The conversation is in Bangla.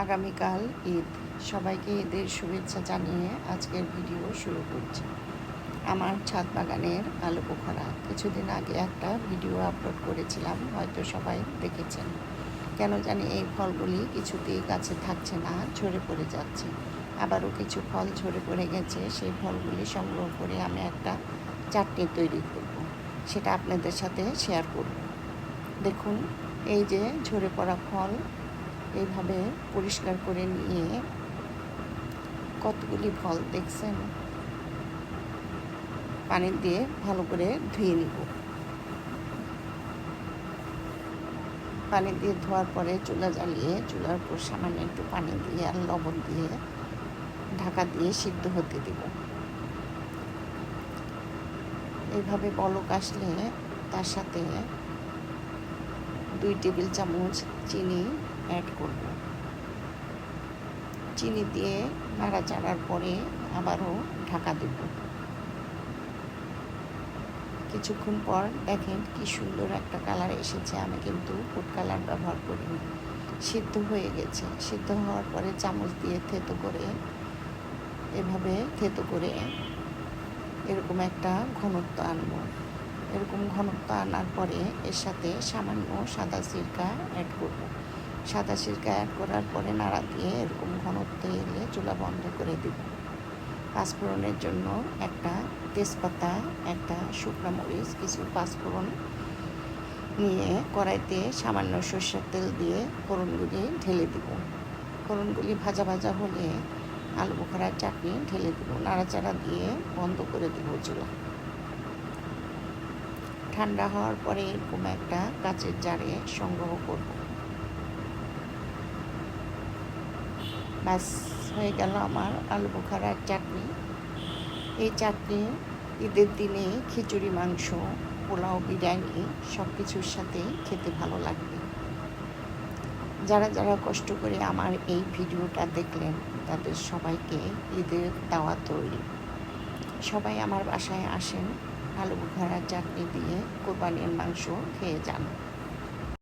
আগামীকাল ঈদ। সবাইকে ঈদের শুভেচ্ছা জানিয়ে আজকের ভিডিও শুরু করছি। আমার ছাদ বাগানের আলু পোখরা। কিছুদিন আগে একটা ভিডিও আপলোড করেছিলাম, হয়তো সবাই দেখেছেন। কেন জানি এই ফলগুলি কিছুতেই গাছে থাকছে না, ঝরে পড়ে যাচ্ছে। আবারও কিছু ফল ঝরে পড়ে গেছে, সেই ফলগুলি সংগ্রহ করে আমি একটা চাটনি তৈরি করব। সেটা আপনাদের সাথে শেয়ার করব। দেখুন, এই যে ঝরে পড়া ফল এইভাবে পরিষ্কার করে নিয়ে কতগুলি ফল দেখছেন? পানি দিয়ে ভালো করে ধুয়ে নিব। পানি দিয়ে ধোয়ার পরে চুলা জ্বালিয়ে, চুলার উপর সামান্য একটু পানি দিয়ে আর লবণ দিয়ে ঢাকা দিয়ে সিদ্ধ হতে দেব। এইভাবে বলক আসলে তার সাথে দুই টেবিল চামচ চিনি অ্যাড করব। চিনি দিয়ে নাড়াচাড়ার পরে আবারও ঢাকা দেব। কিছুক্ষণ পর দেখেন কি সুন্দর একটা কালার এসেছে, আমি কিন্তু ফুড কালার ব্যবহার করিনি। সিদ্ধ হয়ে গেছে। সিদ্ধ হওয়ার পরে চামচ দিয়ে থেতো করে, এভাবে থেতো করে এরকম একটা ঘনত্ব আনব। এরকম ঘনত্ব আনার পরে এর সাথে সামান্য সাদা সিরকা অ্যাড করব। সাদা সিরকা অ্যাড করার পরে নাড়া দিয়ে এরকম ঘনত্ব এলে চুলা বন্ধ করে দিব। পাঁচফোড়নের জন্য একটা তেজপাতা, একটা শুকনো মরিচ, কিছু পাঁচফোড়ন নিয়ে কড়াইতে সামান্য সর্ষের তেল দিয়ে ফোড়নগুলি ঢেলে দিব। ফোড়নগুলি ভাজা ভাজা হলে আলু বোখারার চাটনি ঢেলে দেব। নাড়াচাড়া দিয়ে বন্ধ করে দেব চুলা। ঠান্ডা হওয়ার পরে এরকম একটা কাচের জারে সংগ্রহ করব। ব্যাস হয়ে গেল আমার আলু বোখারার চাটনি। এই চাটনি, ঈদের দিনে খিচুড়ি, মাংস, পোলাও, বিরিয়ানি সব কিছুর সাথে খেতে ভালো লাগবে। যারা যারা কষ্ট করে আমার এই ভিডিওটা দেখলেন, তাদের সবাইকে ঈদের দাওয়া তৈরি সবাই আমার বাসায় আসেন, আলু বুখারা চাটনি দিয়ে কোরবানির মাংস খেয়ে যান।